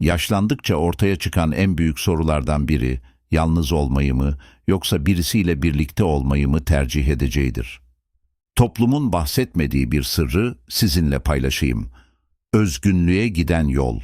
Yaşlandıkça ortaya çıkan en büyük sorulardan biri, yalnız olmayı mı yoksa birisiyle birlikte olmayı mı tercih edeceğidir. Toplumun bahsetmediği bir sırrı sizinle paylaşayım. Özgünlüğe giden yol.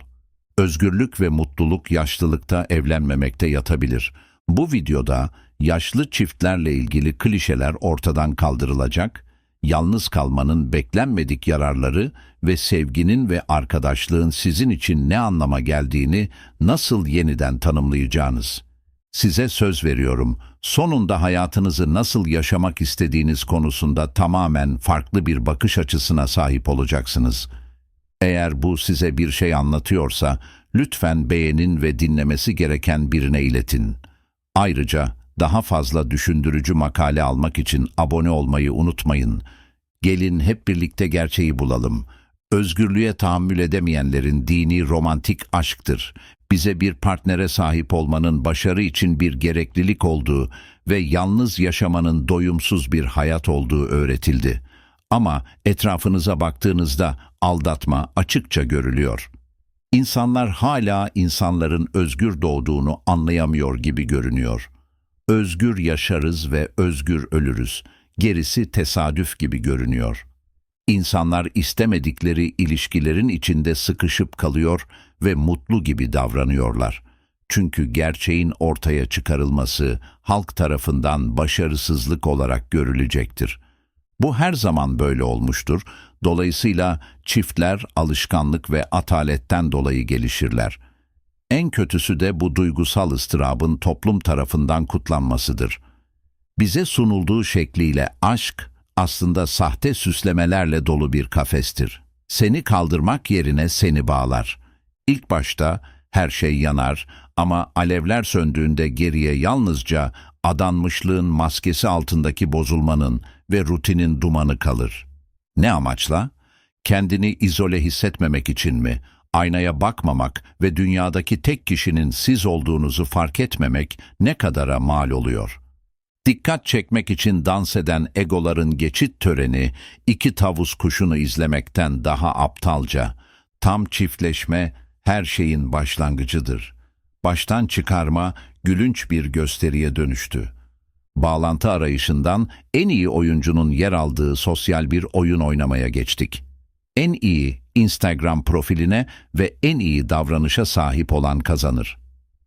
Özgürlük ve mutluluk yaşlılıkta evlenmemekte yatabilir. Bu videoda yaşlı çiftlerle ilgili klişeler ortadan kaldırılacak, yalnız kalmanın beklenmedik yararları ve sevginin ve arkadaşlığın sizin için ne anlama geldiğini nasıl yeniden tanımlayacağınız. Size söz veriyorum, sonunda hayatınızı nasıl yaşamak istediğiniz konusunda tamamen farklı bir bakış açısına sahip olacaksınız. Eğer bu size bir şey anlatıyorsa, lütfen beğenin ve dinlemesi gereken birine iletin. Ayrıca daha fazla düşündürücü makale almak için abone olmayı unutmayın. Gelin hep birlikte gerçeği bulalım. Özgürlüğe tahammül edemeyenlerin dini romantik aşktır. Bize bir partnere sahip olmanın başarı için bir gereklilik olduğu ve yalnız yaşamanın doyumsuz bir hayat olduğu öğretildi. Ama etrafınıza baktığınızda aldatma açıkça görülüyor. İnsanlar hala insanların özgür doğduğunu anlayamıyor gibi görünüyor. Özgür yaşarız ve özgür ölürüz. Gerisi tesadüf gibi görünüyor. İnsanlar istemedikleri ilişkilerin içinde sıkışıp kalıyor ve mutlu gibi davranıyorlar. Çünkü gerçeğin ortaya çıkarılması halk tarafından başarısızlık olarak görülecektir. Bu her zaman böyle olmuştur. Dolayısıyla çiftler alışkanlık ve ataletten dolayı gelişirler. En kötüsü de bu duygusal ıstırabın toplum tarafından kutlanmasıdır. Bize sunulduğu şekliyle aşk aslında sahte süslemelerle dolu bir kafestir. Seni kaldırmak yerine seni bağlar. İlk başta her şey yanar ama alevler söndüğünde geriye yalnızca adanmışlığın maskesi altındaki bozulmanın ve rutinin dumanı kalır. Ne amaçla? Kendini izole hissetmemek için mi? Aynaya bakmamak ve dünyadaki tek kişinin siz olduğunuzu fark etmemek ne kadara mal oluyor? Dikkat çekmek için dans eden egoların geçit töreni iki tavus kuşunu izlemekten daha aptalca. Tam çiftleşme her şeyin başlangıcıdır. Baştan çıkarma gülünç bir gösteriye dönüştü. Bağlantı arayışından en iyi oyuncunun yer aldığı sosyal bir oyun oynamaya geçtik. En iyi Instagram profiline ve en iyi davranışa sahip olan kazanır.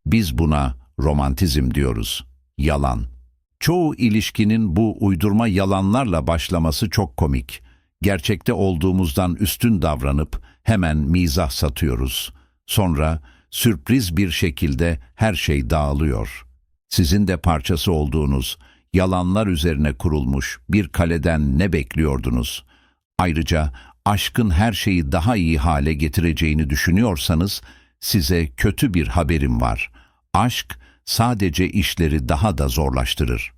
Biz buna romantizm diyoruz. Yalan. Çoğu ilişkinin bu uydurma yalanlarla başlaması çok komik. Gerçekte olduğumuzdan üstün davranıp hemen mizah satıyoruz. Sonra sürpriz bir şekilde her şey dağılıyor. Sizin de parçası olduğunuz, yalanlar üzerine kurulmuş bir kaleden ne bekliyordunuz? Ayrıca aşkın her şeyi daha iyi hale getireceğini düşünüyorsanız size kötü bir haberim var. Aşk sadece işleri daha da zorlaştırır.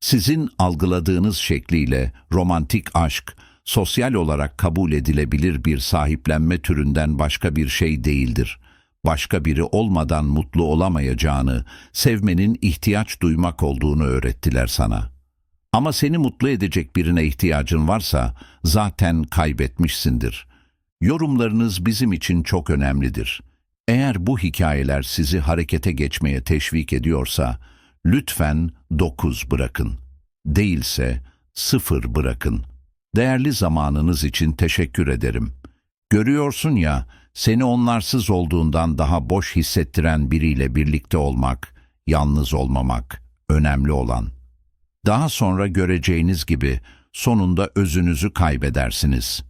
Sizin algıladığınız şekliyle romantik aşk, sosyal olarak kabul edilebilir bir sahiplenme türünden başka bir şey değildir. Başka biri olmadan mutlu olamayacağını, sevmenin ihtiyaç duymak olduğunu öğrettiler sana. Ama seni mutlu edecek birine ihtiyacın varsa zaten kaybetmişsindir. Yorumlarınız bizim için çok önemlidir. Eğer bu hikayeler sizi harekete geçmeye teşvik ediyorsa, lütfen 9 bırakın. Değilse 0 bırakın. Değerli zamanınız için teşekkür ederim. Görüyorsun ya, seni onlarsız olduğundan daha boş hissettiren biriyle birlikte olmak, yalnız olmamak, önemli olan. Daha sonra göreceğiniz gibi sonunda özünüzü kaybedersiniz.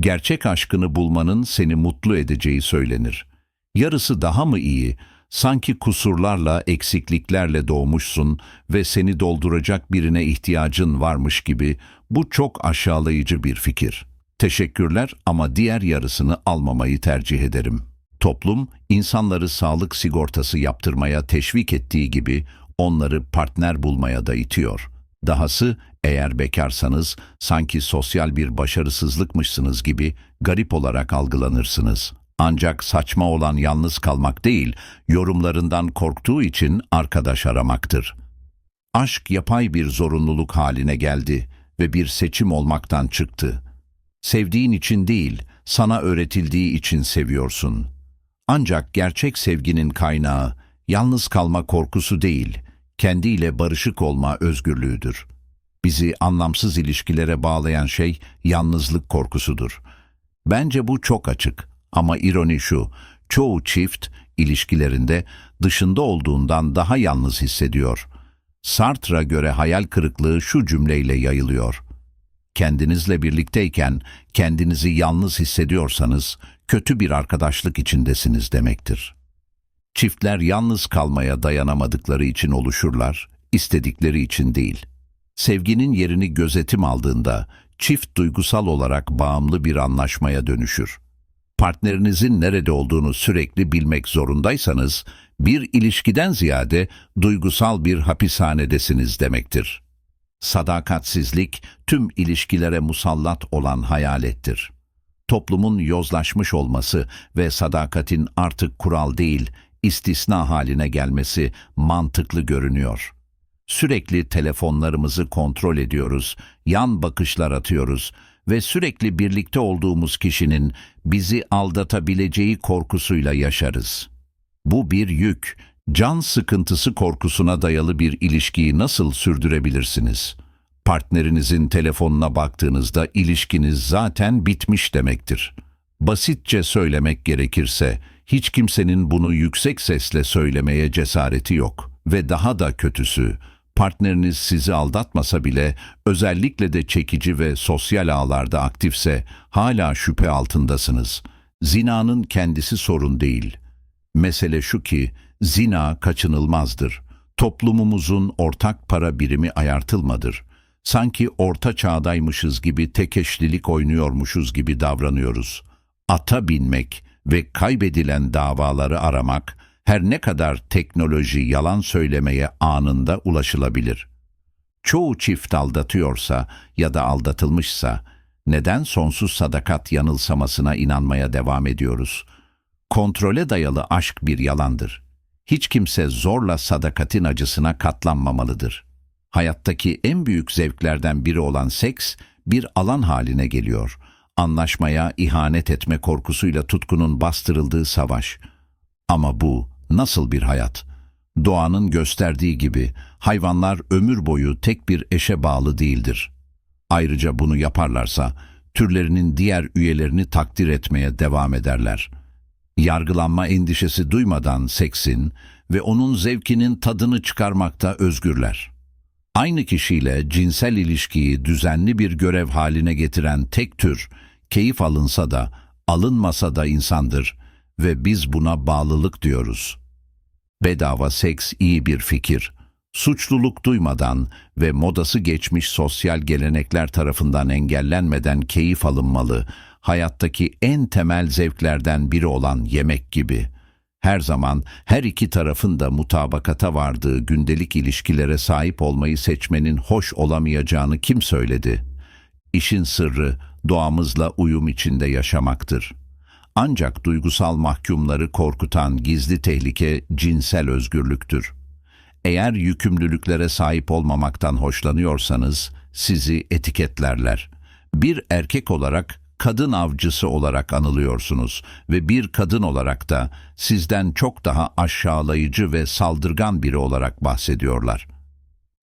Gerçek aşkını bulmanın seni mutlu edeceği söylenir. Yarısı daha mı iyi? Sanki kusurlarla, eksikliklerle doğmuşsun ve seni dolduracak birine ihtiyacın varmış gibi bu çok aşağılayıcı bir fikir. Teşekkürler ama diğer yarısını almamayı tercih ederim. Toplum, insanları sağlık sigortası yaptırmaya teşvik ettiği gibi onları partner bulmaya da itiyor. Dahası eğer bekarsanız sanki sosyal bir başarısızlıkmışsınız gibi garip olarak algılanırsınız. Ancak saçma olan yalnız kalmak değil, yorumlarından korktuğu için arkadaş aramaktır. Aşk yapay bir zorunluluk haline geldi ve bir seçim olmaktan çıktı. Sevdiğin için değil, sana öğretildiği için seviyorsun. Ancak gerçek sevginin kaynağı yalnız kalma korkusu değil, kendiyle barışık olma özgürlüğüdür. Bizi anlamsız ilişkilere bağlayan şey yalnızlık korkusudur. Bence bu çok açık ama ironi şu, çoğu çift ilişkilerinde dışında olduğundan daha yalnız hissediyor. Sartre'a göre hayal kırıklığı şu cümleyle yayılıyor. Kendinizle birlikteyken kendinizi yalnız hissediyorsanız kötü bir arkadaşlık içindesiniz demektir. Çiftler yalnız kalmaya dayanamadıkları için oluşurlar, istedikleri için değil. Sevginin yerini gözetim aldığında çift duygusal olarak bağımlı bir anlaşmaya dönüşür. Partnerinizin nerede olduğunu sürekli bilmek zorundaysanız bir ilişkiden ziyade duygusal bir hapishanedesiniz demektir. Sadakatsizlik tüm ilişkilere musallat olan hayalettir. Toplumun yozlaşmış olması ve sadakatin artık kural değil, istisna haline gelmesi mantıklı görünüyor. Sürekli telefonlarımızı kontrol ediyoruz, yan bakışlar atıyoruz ve sürekli birlikte olduğumuz kişinin bizi aldatabileceği korkusuyla yaşarız. Bu bir yük, can sıkıntısı korkusuna dayalı bir ilişkiyi nasıl sürdürebilirsiniz? Partnerinizin telefonuna baktığınızda ilişkiniz zaten bitmiş demektir. Basitçe söylemek gerekirse, hiç kimsenin bunu yüksek sesle söylemeye cesareti yok. Ve daha da kötüsü, partneriniz sizi aldatmasa bile özellikle de çekici ve sosyal ağlarda aktifse hala şüphe altındasınız. Zinanın kendisi sorun değil. Mesele şu ki zina kaçınılmazdır. Toplumumuzun ortak para birimi ayartılmadır. Sanki orta çağdaymışız gibi tekeşlilik oynuyormuşuz gibi davranıyoruz. Ata binmek ve kaybedilen davaları aramak her ne kadar teknoloji yalan söylemeye anında ulaşılabilir. Çoğu çift aldatıyorsa ya da aldatılmışsa neden sonsuz sadakat yanılsamasına inanmaya devam ediyoruz? Kontrole dayalı aşk bir yalandır. Hiç kimse zorla sadakatin acısına katlanmamalıdır. Hayattaki en büyük zevklerden biri olan seks bir alan haline geliyor. Anlaşmaya ihanet etme korkusuyla tutkunun bastırıldığı savaş. Ama bu nasıl bir hayat? Doğanın gösterdiği gibi hayvanlar ömür boyu tek bir eşe bağlı değildir. Ayrıca bunu yaparlarsa türlerinin diğer üyelerini takdir etmeye devam ederler. Yargılanma endişesi duymadan seksin ve onun zevkinin tadını çıkarmakta özgürler. Aynı kişiyle cinsel ilişkiyi düzenli bir görev haline getiren tek tür, keyif alınsa da alınmasa da insandır ve biz buna bağlılık diyoruz. Bedava seks iyi bir fikir. Suçluluk duymadan ve modası geçmiş sosyal gelenekler tarafından engellenmeden keyif alınmalı, hayattaki en temel zevklerden biri olan yemek gibi. Her zaman her iki tarafın da mutabakata vardığı gündelik ilişkilere sahip olmayı seçmenin hoş olamayacağını kim söyledi? İşin sırrı doğamızla uyum içinde yaşamaktır. Ancak duygusal mahkumları korkutan gizli tehlike cinsel özgürlüktür. Eğer yükümlülüklere sahip olmamaktan hoşlanıyorsanız sizi etiketlerler. Bir erkek olarak kadın avcısı olarak anılıyorsunuz ve bir kadın olarak da sizden çok daha aşağılayıcı ve saldırgan biri olarak bahsediyorlar.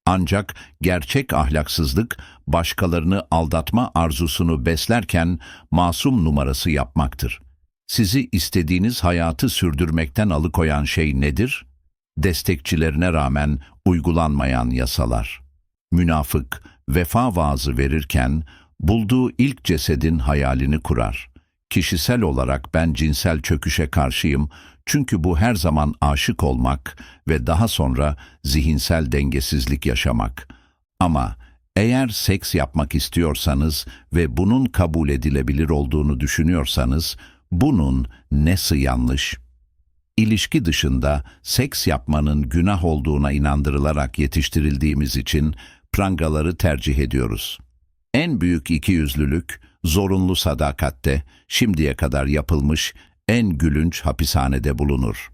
Ancak gerçek ahlaksızlık başkalarını aldatma arzusunu beslerken masum numarası yapmaktır. Sizi istediğiniz hayatı sürdürmekten alıkoyan şey nedir? Destekçilerine rağmen uygulanmayan yasalar. Münafık, vefa vaazı verirken bulduğu ilk cesedin hayalini kurar. Kişisel olarak ben cinsel çöküşe karşıyım çünkü bu her zaman aşık olmak ve daha sonra zihinsel dengesizlik yaşamak. Ama eğer seks yapmak istiyorsanız ve bunun kabul edilebilir olduğunu düşünüyorsanız, bunun nesi yanlış? İlişki dışında seks yapmanın günah olduğuna inandırılarak yetiştirildiğimiz için prangaları tercih ediyoruz. En büyük ikiyüzlülük, zorunlu sadakatte, şimdiye kadar yapılmış en gülünç hapishanede bulunur.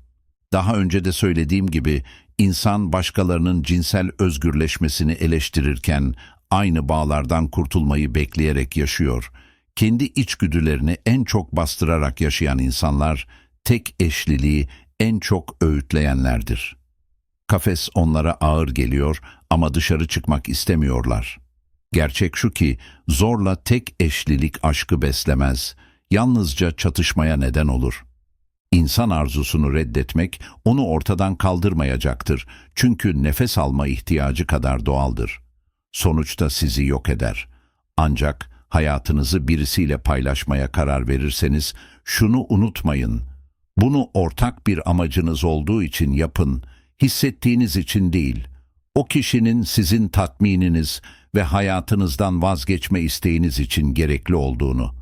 Daha önce de söylediğim gibi, insan başkalarının cinsel özgürleşmesini eleştirirken aynı bağlardan kurtulmayı bekleyerek yaşıyor. Kendi içgüdülerini en çok bastırarak yaşayan insanlar tek eşliliği en çok öğütleyenlerdir. Kafes onlara ağır geliyor ama dışarı çıkmak istemiyorlar. Gerçek şu ki zorla tek eşlilik aşkı beslemez, yalnızca çatışmaya neden olur. İnsan arzusunu reddetmek onu ortadan kaldırmayacaktır. Çünkü nefes alma ihtiyacı kadar doğaldır. Sonuçta sizi yok eder. Ancak hayatınızı birisiyle paylaşmaya karar verirseniz şunu unutmayın. Bunu ortak bir amacınız olduğu için yapın, hissettiğiniz için değil. O kişinin sizin tatmininiz ve hayatınızdan vazgeçme isteğiniz için gerekli olduğunu.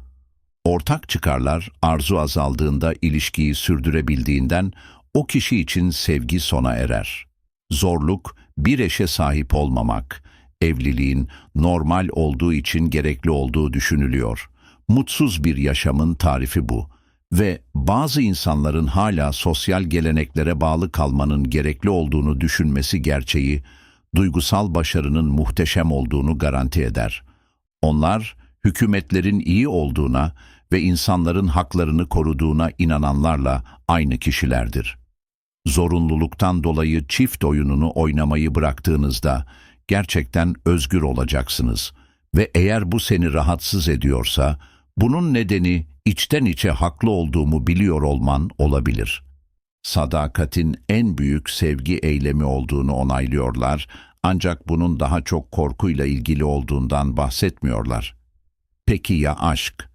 Ortak çıkarlar arzu azaldığında ilişkiyi sürdürebildiğinden o kişi için sevgi sona erer. Zorluk bir eşe sahip olmamak, evliliğin normal olduğu için gerekli olduğu düşünülüyor. Mutsuz bir yaşamın tarifi bu ve bazı insanların hala sosyal geleneklere bağlı kalmanın gerekli olduğunu düşünmesi gerçeği, duygusal başarının muhteşem olduğunu garanti eder. Onlar, hükümetlerin iyi olduğuna ve insanların haklarını koruduğuna inananlarla aynı kişilerdir. Zorunluluktan dolayı çift oyununu oynamayı bıraktığınızda gerçekten özgür olacaksınız ve eğer bu seni rahatsız ediyorsa bunun nedeni içten içe haklı olduğumu biliyor olman olabilir. Sadakatin en büyük sevgi eylemi olduğunu onaylıyorlar ancak bunun daha çok korkuyla ilgili olduğundan bahsetmiyorlar. Peki ya aşk?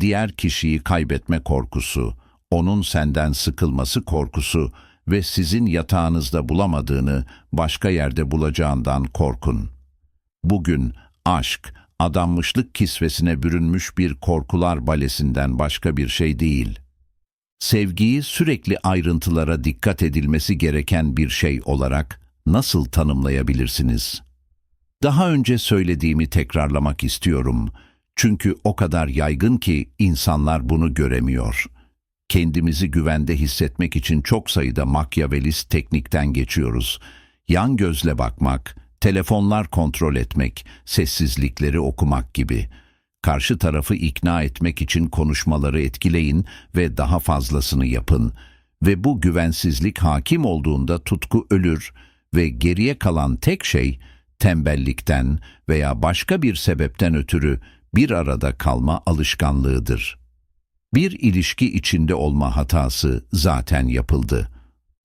Diğer kişiyi kaybetme korkusu, onun senden sıkılması korkusu ve sizin yatağınızda bulamadığını başka yerde bulacağından korkun. Bugün aşk, adanmışlık kisvesine bürünmüş bir korkular balesinden başka bir şey değil. Sevgiyi sürekli ayrıntılara dikkat edilmesi gereken bir şey olarak nasıl tanımlayabilirsiniz? Daha önce söylediğimi tekrarlamak istiyorum. Çünkü o kadar yaygın ki insanlar bunu göremiyor. Kendimizi güvende hissetmek için çok sayıda makyavelist teknikten geçiyoruz. Yan gözle bakmak, telefonlar kontrol etmek, sessizlikleri okumak gibi. Karşı tarafı ikna etmek için konuşmaları etkileyin ve daha fazlasını yapın. Ve bu güvensizlik hakim olduğunda tutku ölür ve geriye kalan tek şey tembellikten veya başka bir sebepten ötürü bir arada kalma alışkanlığıdır. Bir ilişki içinde olma hatası zaten yapıldı.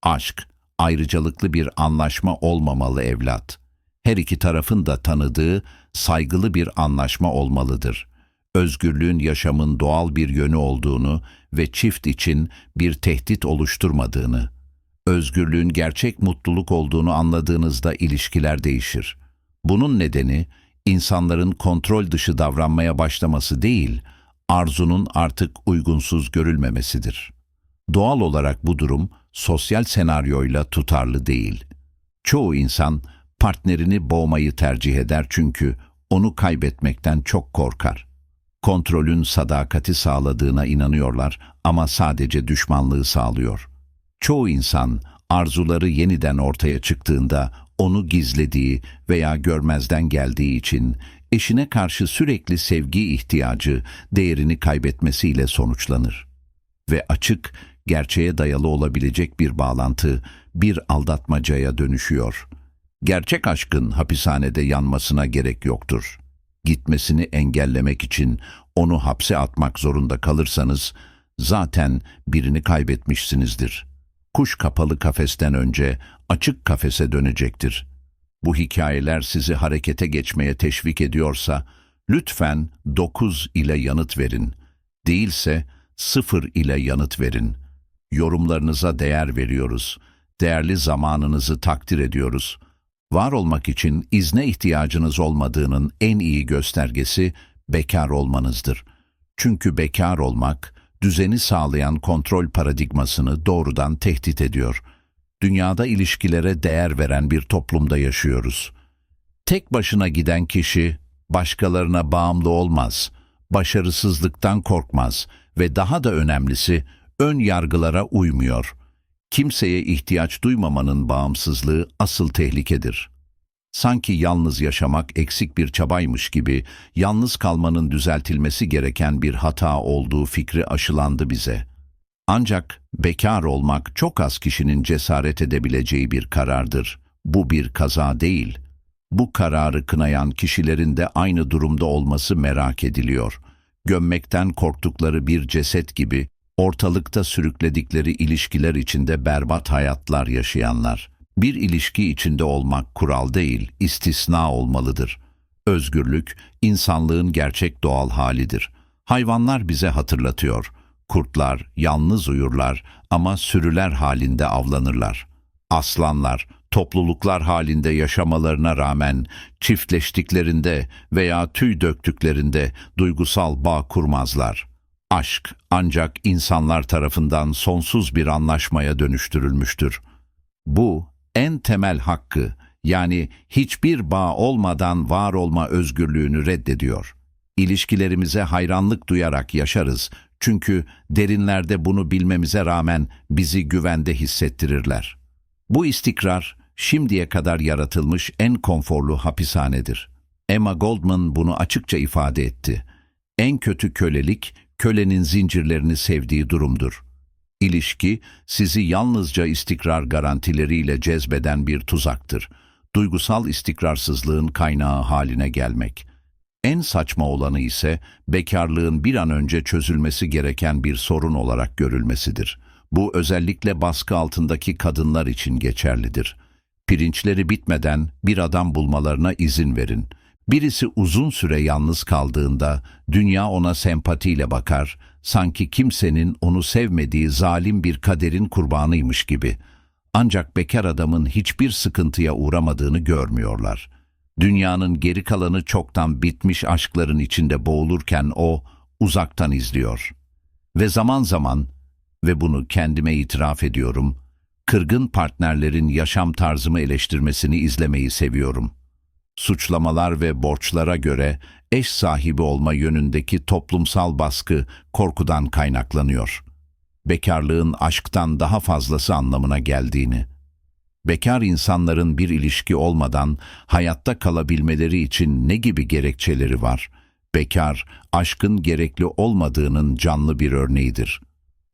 Aşk, ayrıcalıklı bir anlaşma olmamalı evlat. Her iki tarafın da tanıdığı saygılı bir anlaşma olmalıdır. Özgürlüğün yaşamın doğal bir yönü olduğunu ve çift için bir tehdit oluşturmadığını. Özgürlüğün gerçek mutluluk olduğunu anladığınızda ilişkiler değişir. Bunun nedeni insanların kontrol dışı davranmaya başlaması değil, arzunun artık uygunsuz görülmemesidir. Doğal olarak bu durum sosyal senaryoyla tutarlı değil. Çoğu insan partnerini boğmayı tercih eder çünkü onu kaybetmekten çok korkar. Kontrolün sadakati sağladığına inanıyorlar ama sadece düşmanlığı sağlıyor. Çoğu insan arzuları yeniden ortaya çıktığında onu gizlediği veya görmezden geldiği için eşine karşı sürekli sevgi ihtiyacı değerini kaybetmesiyle sonuçlanır. Ve açık, gerçeğe dayalı olabilecek bir bağlantı bir aldatmacaya dönüşüyor. Gerçek aşkın hapishanede yanmasına gerek yoktur. Gitmesini engellemek için onu hapse atmak zorunda kalırsanız zaten birini kaybetmişsinizdir. Kuş kapalı kafesten önce açık kafese dönecektir. Bu hikayeler sizi harekete geçmeye teşvik ediyorsa lütfen 9 ile yanıt verin. Değilse 0 ile yanıt verin. Yorumlarınıza değer veriyoruz. Değerli zamanınızı takdir ediyoruz. Var olmak için izne ihtiyacınız olmadığının en iyi göstergesi bekar olmanızdır. Çünkü bekar olmak, düzeni sağlayan kontrol paradigmasını doğrudan tehdit ediyor. Dünyada ilişkilere değer veren bir toplumda yaşıyoruz. Tek başına giden kişi başkalarına bağımlı olmaz, başarısızlıktan korkmaz ve daha da önemlisi ön yargılara uymuyor. Kimseye ihtiyaç duymamanın bağımsızlığı asıl tehlikedir. Sanki yalnız yaşamak eksik bir çabaymış gibi yalnız kalmanın düzeltilmesi gereken bir hata olduğu fikri aşılandı bize. Ancak bekar olmak çok az kişinin cesaret edebileceği bir karardır. Bu bir kaza değil. Bu kararı kınayan kişilerin de aynı durumda olması merak ediliyor. Gömmekten korktukları bir ceset gibi ortalıkta sürükledikleri ilişkiler içinde berbat hayatlar yaşayanlar. Bir ilişki içinde olmak kural değil, istisna olmalıdır. Özgürlük, insanlığın gerçek doğal halidir. Hayvanlar bize hatırlatıyor. Kurtlar yalnız uyurlar ama sürüler halinde avlanırlar. Aslanlar topluluklar halinde yaşamalarına rağmen çiftleştiklerinde veya tüy döktüklerinde duygusal bağ kurmazlar. Aşk ancak insanlar tarafından sonsuz bir anlaşmaya dönüştürülmüştür. Bu en temel hakkı yani hiçbir bağ olmadan var olma özgürlüğünü reddediyor. İlişkilerimize hayranlık duyarak yaşarız çünkü derinlerde bunu bilmemize rağmen bizi güvende hissettirirler. Bu istikrar şimdiye kadar yaratılmış en konforlu hapishanedir. Emma Goldman bunu açıkça ifade etti. En kötü kölelik, kölenin zincirlerini sevdiği durumdur. İlişki, sizi yalnızca istikrar garantileriyle cezbeden bir tuzaktır. Duygusal istikrarsızlığın kaynağı haline gelmek. En saçma olanı ise bekarlığın bir an önce çözülmesi gereken bir sorun olarak görülmesidir. Bu özellikle baskı altındaki kadınlar için geçerlidir. Pirinçleri bitmeden bir adam bulmalarına izin verin. Birisi uzun süre yalnız kaldığında dünya ona sempatiyle bakar, sanki kimsenin onu sevmediği zalim bir kaderin kurbanıymış gibi. Ancak bekar adamın hiçbir sıkıntıya uğramadığını görmüyorlar. Dünyanın geri kalanı çoktan bitmiş aşkların içinde boğulurken o uzaktan izliyor. Ve zaman zaman, ve bunu kendime itiraf ediyorum, kırgın partnerlerin yaşam tarzımı eleştirmesini izlemeyi seviyorum. Suçlamalar ve borçlara göre eş sahibi olma yönündeki toplumsal baskı korkudan kaynaklanıyor. Bekarlığın aşktan daha fazlası anlamına geldiğini, bekar insanların bir ilişki olmadan hayatta kalabilmeleri için ne gibi gerekçeleri var? Bekar, aşkın gerekli olmadığının canlı bir örneğidir.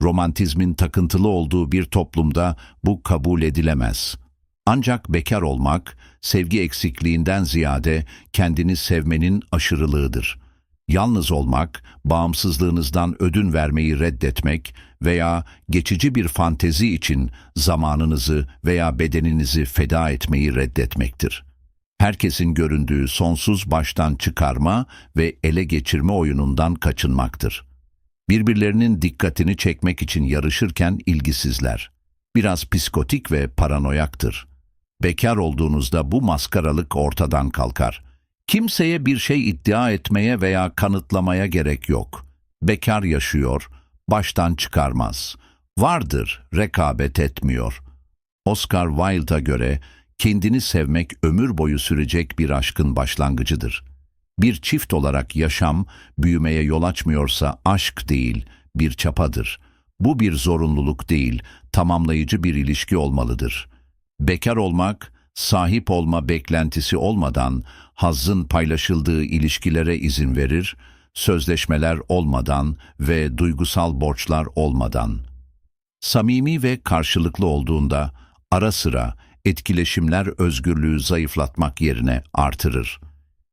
Romantizmin takıntılı olduğu bir toplumda bu kabul edilemez. Ancak bekar olmak, sevgi eksikliğinden ziyade kendini sevmenin aşırılığıdır. Yalnız olmak, bağımsızlığınızdan ödün vermeyi reddetmek veya geçici bir fantezi için zamanınızı veya bedeninizi feda etmeyi reddetmektir. Herkesin göründüğü sonsuz baştan çıkarma ve ele geçirme oyunundan kaçınmaktır. Birbirlerinin dikkatini çekmek için yarışırken ilgisizler. Biraz psikotik ve paranoyaktır. Bekar olduğunuzda bu maskaralık ortadan kalkar. Kimseye bir şey iddia etmeye veya kanıtlamaya gerek yok. Bekar yaşıyor, baştan çıkarmaz. Vardır, rekabet etmiyor. Oscar Wilde'a göre kendini sevmek ömür boyu sürecek bir aşkın başlangıcıdır. Bir çift olarak yaşam, büyümeye yol açmıyorsa aşk değil, bir çapadır. Bu bir zorunluluk değil, tamamlayıcı bir ilişki olmalıdır. Bekar olmak, sahip olma beklentisi olmadan, hazzın paylaşıldığı ilişkilere izin verir, sözleşmeler olmadan ve duygusal borçlar olmadan. Samimi ve karşılıklı olduğunda ara sıra etkileşimler özgürlüğü zayıflatmak yerine artırır.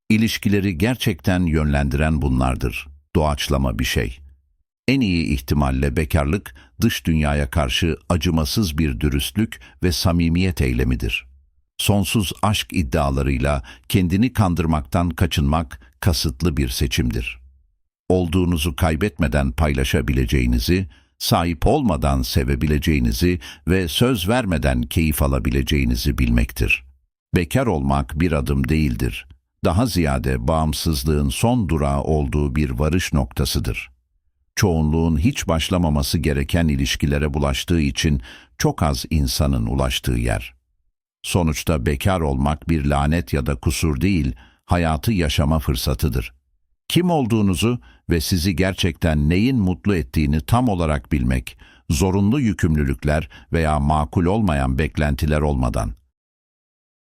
İlişkileri gerçekten yönlendiren bunlardır. Doğaçlama bir şey. En iyi ihtimalle bekarlık, dış dünyaya karşı acımasız bir dürüstlük ve samimiyet eylemidir. Sonsuz aşk iddialarıyla kendini kandırmaktan kaçınmak kasıtlı bir seçimdir. Olduğunuzu kaybetmeden paylaşabileceğinizi, sahip olmadan sevebileceğinizi ve söz vermeden keyif alabileceğinizi bilmektir. Bekar olmak bir adım değildir. Daha ziyade bağımsızlığın son durağı olduğu bir varış noktasıdır. Çoğunluğun hiç başlamaması gereken ilişkilere bulaştığı için çok az insanın ulaştığı yer. Sonuçta bekar olmak bir lanet ya da kusur değil, hayatı yaşama fırsatıdır. Kim olduğunuzu ve sizi gerçekten neyin mutlu ettiğini tam olarak bilmek, zorunlu yükümlülükler veya makul olmayan beklentiler olmadan